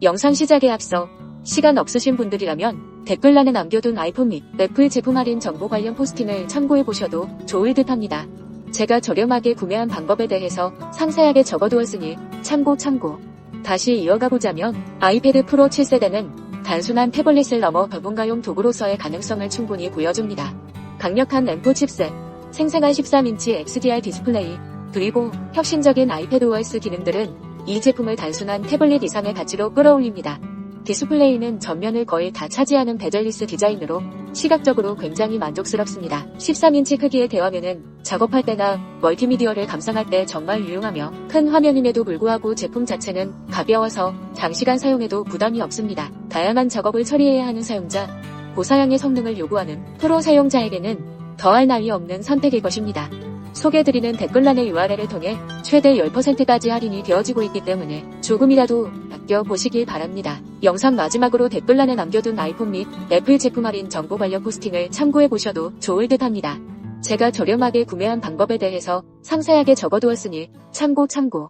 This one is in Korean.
영상 시작에 앞서 시간 없으신 분들이라면 댓글란에 남겨둔 아이폰 및 애플 제품 할인 정보 관련 포스팅을 참고해 보셔도 좋을 듯 합니다. 제가 저렴하게 구매한 방법에 대해서 상세하게 적어두었으니 참고 참고. 다시 이어가 보자면 아이패드 프로 7세대는 단순한 태블릿을 넘어 전문가용 도구로서의 가능성을 충분히 보여줍니다. 강력한 램프 칩셋, 생생한 13인치 XDR 디스플레이, 그리고 혁신적인 아이패드 OS 기능들은 이 제품을 단순한 태블릿 이상의 가치로 끌어올립니다. 디스플레이는 전면을 거의 다 차지하는 베젤리스 디자인으로 시각적으로 굉장히 만족스럽습니다. 13인치 크기의 대화면은 작업할 때나 멀티미디어를 감상할 때 정말 유용하며 큰 화면임에도 불구하고 제품 자체는 가벼워서 장시간 사용해도 부담이 없습니다. 다양한 작업을 처리해야 하는 사용자, 고사양의 성능을 요구하는 프로 사용자에게는 더할 나위 없는 선택일 것입니다. 소개드리는 댓글란의 URL을 통해 최대 10%까지 할인이 되어지고 있기 때문에 조금이라도 아껴 보시길 바랍니다. 영상 마지막으로 댓글란에 남겨둔 아이폰 및 애플 제품 할인 정보 관련 포스팅을 참고해 보셔도 좋을 듯 합니다. 제가 저렴하게 구매한 방법에 대해서 상세하게 적어두었으니 참고 참고.